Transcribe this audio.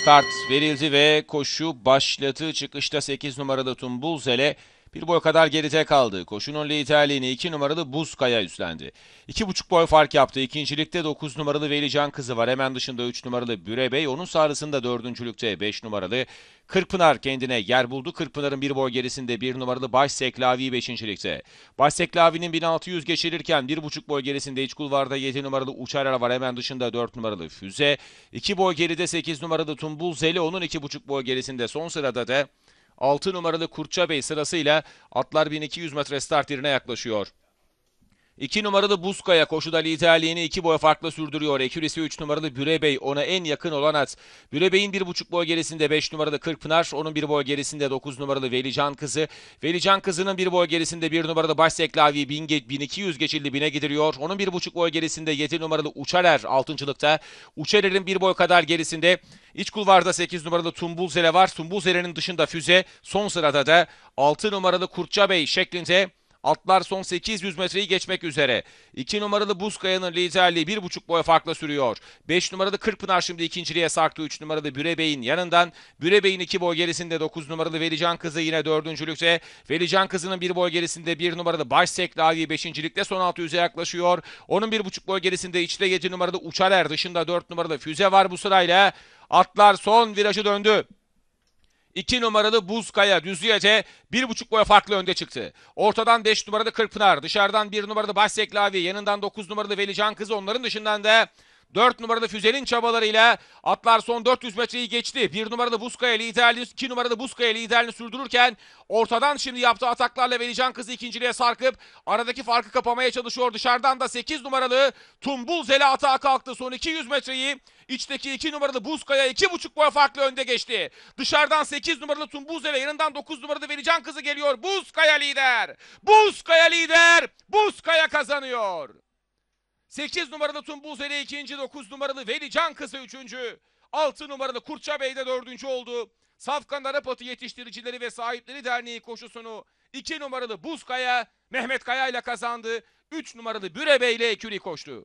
Start verildi ve koşu başladı. Çıkışta 8 numaralı Tumbulzele bir boy kadar geride kaldı. Koşunun liderliğini 2 numaralı Buzkaya üstlendi. 2,5 boy fark yaptı. İkincilikte 9 numaralı Velican Kızı var. Hemen dışında 3 numaralı Bürebey. Onun sağrısında dördüncülükte 5 numaralı Kırpınar kendine yer buldu. Kırpınar'ın bir boy gerisinde 1 numaralı Başseklavi 5. ligde. Başseklavi'nin 1600 geçirirken 1,5 boy gerisinde iç kulvarda 7 numaralı Uçarar var. Hemen dışında 4 numaralı Füze. 2 boy geride 8 numaralı Tumbul Zeli. Onun 2,5 boy gerisinde son sırada da 6 numaralı Kurtça Bey sırasıyla atlar 1200 metre start yerine yaklaşıyor. 2 numaralı Buzkaya koşuda liderliğini 2 boy farkla sürdürüyor. Ekürisi 3 numaralı Bürebey ona en yakın olan at. Bürebey'in 1,5 boy gerisinde 5 numaralı Kırkpınar. Onun 1 boy gerisinde 9 numaralı Velican Kızı. Velican Kızı'nın 1 boy gerisinde 1 numaralı Başseklavi 1000 ge- 1200 geçildi 1000'e gidiliyor. Onun 1,5 boy gerisinde 7 numaralı Uçarer 6.lıkta. Uçarer'in 1 boy kadar gerisinde İç kulvarda 8 numaralı Tumbulzele var. Tumbulzele'nin dışında Füze. Son sırada da 6 numaralı Kurtça Bey şeklinde Atlar son 800 metreyi geçmek üzere. 2 numaralı Buzkaya'nın liderliği 1,5 boy farkla sürüyor. 5 numaralı Kırpınar şimdi ikinciliğe sarktı. 3 numaralı Bürebey'in yanından. Bürebey'in 2 boy gerisinde 9 numaralı Velican Kızı yine dördüncülükte. Velican Kızı'nın 1 boy gerisinde 1 numaralı Başseklavi 5. ligde son 600'e yaklaşıyor. Onun 1,5 boy gerisinde içte 7 numaralı Uçarer dışında 4 numaralı Füze var bu sırayla. Atlar son virajı döndü. 2 numaralı Buzkaya Düzlüyece 1,5 boy farklı önde çıktı. Ortadan 5 numaralı Kırpınar, dışarıdan 1 numaralı Başseklavi, yanından 9 numaralı Velican Kızı, onların dışından da 4 numaralı Füzel'in çabalarıyla atlar son 400 metreyi geçti. 1 numaralı Buzkaya liderliğini, 2 numaralı Buzkaya liderliğini sürdürürken ortadan şimdi yaptığı ataklarla Velican Kızı ikinciliğe sarkıp aradaki farkı kapamaya çalışıyor. Dışarıdan da 8 numaralı Tumbul Zele atağa kalktı. Son 200 metreyi içteki 2 numaralı Buzkaya 2,5 boy farklı önde geçti. Dışarıdan 8 numaralı Tumbul Zele yanından 9 numaralı Velican Kızı geliyor. Buzkaya lider. Buzkaya lider. Buzkaya kazanıyor. 8 numaralı Tumbuzeli ikinci, 9 numaralı Velican Kızı üçüncü, 6 numaralı Kurtça Bey de dördüncü oldu. Safkan Arap Atı Yetiştiricileri ve Sahipleri Derneği koşusunu 2 numaralı Buzkaya Mehmet Kaya ile kazandı. 3 numaralı Bürebey ile Eküri koştu.